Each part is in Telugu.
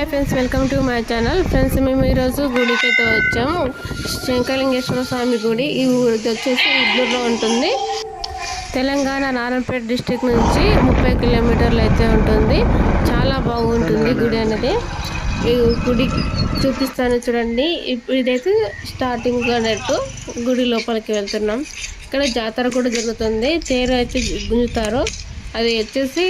Hi friends welcome to my channel. Friends మేము ఈరోజు గుడికి అయితే వచ్చాము. శంకలింగేశ్వర స్వామి గుడి ఈ ఊరి వచ్చేసి ఇద్దరులో ఉంటుంది. తెలంగాణ నారాయణపేట డిస్టిక్ నుంచి ముప్పై కిలోమీటర్లు అయితే ఉంటుంది. చాలా బాగుంటుంది గుడి అనేది. ఈ గుడి చూపిస్తాను చూడండి. ఇప్పుడు ఇదైతే స్టార్టింగ్ అన్నట్టు గుడి లోపలికి వెళ్తున్నాం. ఇక్కడ జాతర కూడా జరుగుతుంది. తేరు అయితే గుంజుతారు. అది వచ్చేసి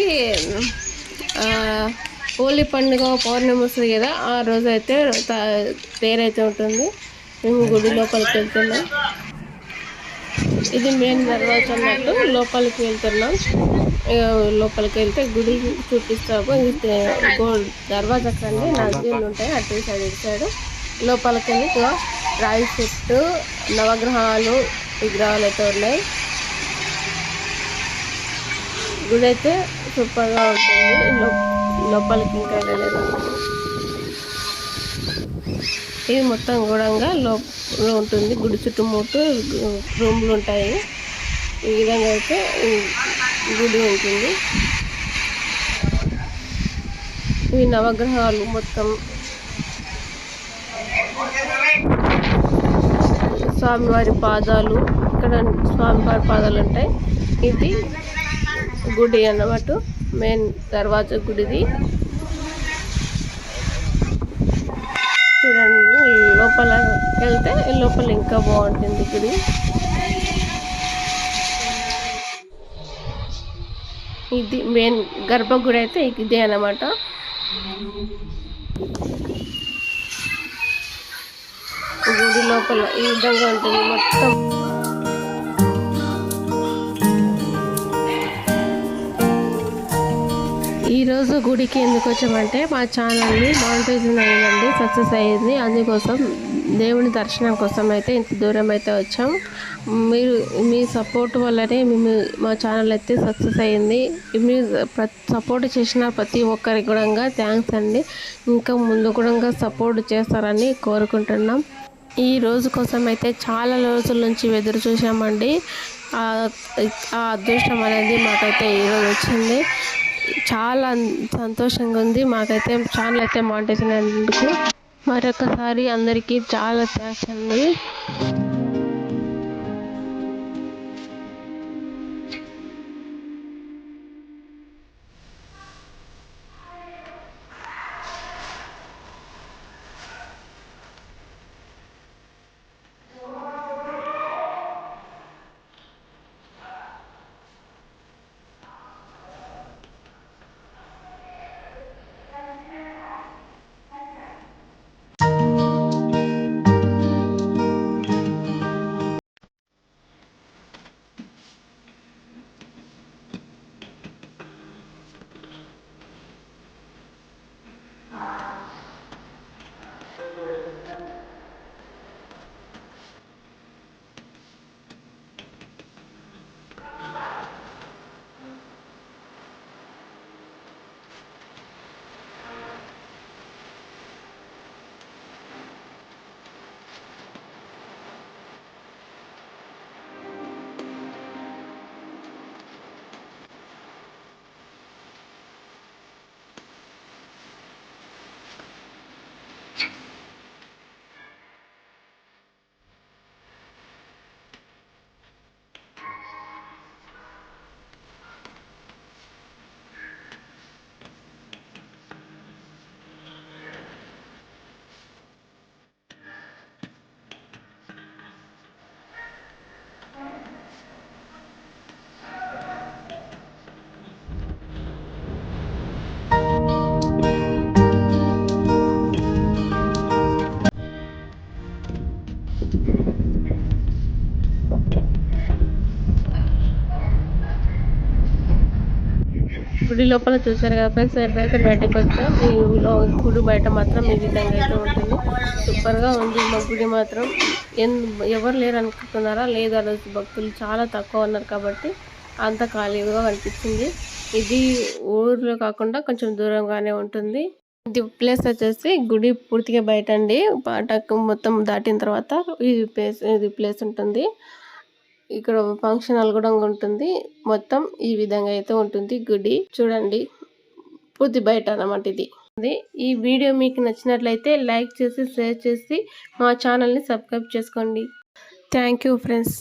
హోలీ పండుగ పౌర్ణమి వస్తుంది కదా ఆ రోజు అయితే తేరైతే ఉంటుంది. మేము గుడి లోపలికి వెళ్తున్నాం. ఇది మెయిన్ దర్వాజా అన్నట్టు లోపలికి వెళ్తున్నాం. లోపలికి వెళ్తే గుడి చూపిస్తాము. ఇది గో- దర్వాజా కండి నదిలు ఉంటాయి. అటు సైడ్ ఇటు సైడ్. లోపలికి వెళ్ళి రాయి చెట్టు నవగ్రహాలు విగ్రహాలు అయితే ఉన్నాయి. గుడి అయితే సూపర్గా ఉంటుంది. లోపలికి ఇంకా వెళ్ళలేదు. ఇది మొత్తం గూడంగా లోపల ఉంటుంది. గుడి చుట్టుముట్టు రూమ్లు ఉంటాయి. ఈ విధంగా అయితే గుడి ఉంటుంది. ఇవి నవగ్రహాలు మొత్తం. స్వామివారి పాదాలు. ఇక్కడ స్వామివారి పాదాలు ఉంటాయి. ఇది గుడి అన్నమాట. మెయిన్ దర్వాజా గుడిది. చూడండి లోపల వెళ్తే లోపల ఇంకా బాగుంటుంది గుడి. ఇది మెయిన్ గర్భగుడి అయితే ఇదే అన్నమాట. గుడి లోపల ఈ విధంగా ఉంటుంది మొత్తం. ఈరోజు గుడికి ఎందుకు వచ్చామంటే మా ఛానల్ని మానిటైజన్ అయ్యిందండి సక్సెస్ అయ్యింది. అందుకోసం దేవుని దర్శనం కోసం అయితే ఇంత దూరం అయితే వచ్చాం. మీరు మీ సపోర్ట్ వల్లనే మేము మా ఛానల్ అయితే సక్సెస్ అయ్యింది. మీరు సపోర్ట్ చేసిన ప్రతి ఒక్కరికి కూడా థ్యాంక్స్ అండి. ఇంకా ముందు కూడా సపోర్ట్ చేస్తారని కోరుకుంటున్నాం. ఈ రోజు కోసం అయితే చాలా రోజుల నుంచి ఎదురు చూసామండి ఆ ఆ అదృష్టం అనేది మాకైతే ఈరోజు వచ్చింది. చాలా సంతోషంగా ఉంది. మాకైతే ఛానల్ అయితే మానిటైజేషన్ అయినందుకు మరొకసారి అందరికీ చాలా థ్యాంక్స్ అండి. గుడి లోపల చూసారు కదా ఫ్రెండ్స్ ఎప్పుడైతే బయటకు వచ్చాం ఈ గుడి బయట మాత్రం ఈ విధంగా అయితే ఉంటుంది. సూపర్గా ఉంది మా గుడి మాత్రం. ఎన్ ఎవరు లేరు అనుకుంటున్నారా? లేదు ఆ రోజు భక్తులు చాలా తక్కువ ఉన్నారు కాబట్టి అంత ఖాళీగా కనిపించింది ఇది ఊర్లో కాకుండా కొంచెం దూరంగానే ఉంటుంది. ఇది ప్లేస్ వచ్చేసి గుడి పూర్తిగా బయట అండి పాటకు మొత్తం దాటిన తర్వాత ఈ ప్లేస్ ఇది ప్లేస్ ఉంటుంది. ఇక్కడ ఫంక్షన్ హాల్ కూడా ఉంటుంది. మొత్తం ఈ విధంగా అయితే ఉంటుంది గుడి. చూడండి పూర్తి బయట అన్నమాట ఇది. ఈ వీడియో మీకు నచ్చినట్లయితే లైక్ చేసి షేర్ చేసి మా ఛానల్ని సబ్స్క్రైబ్ చేసుకోండి. Thank you friends.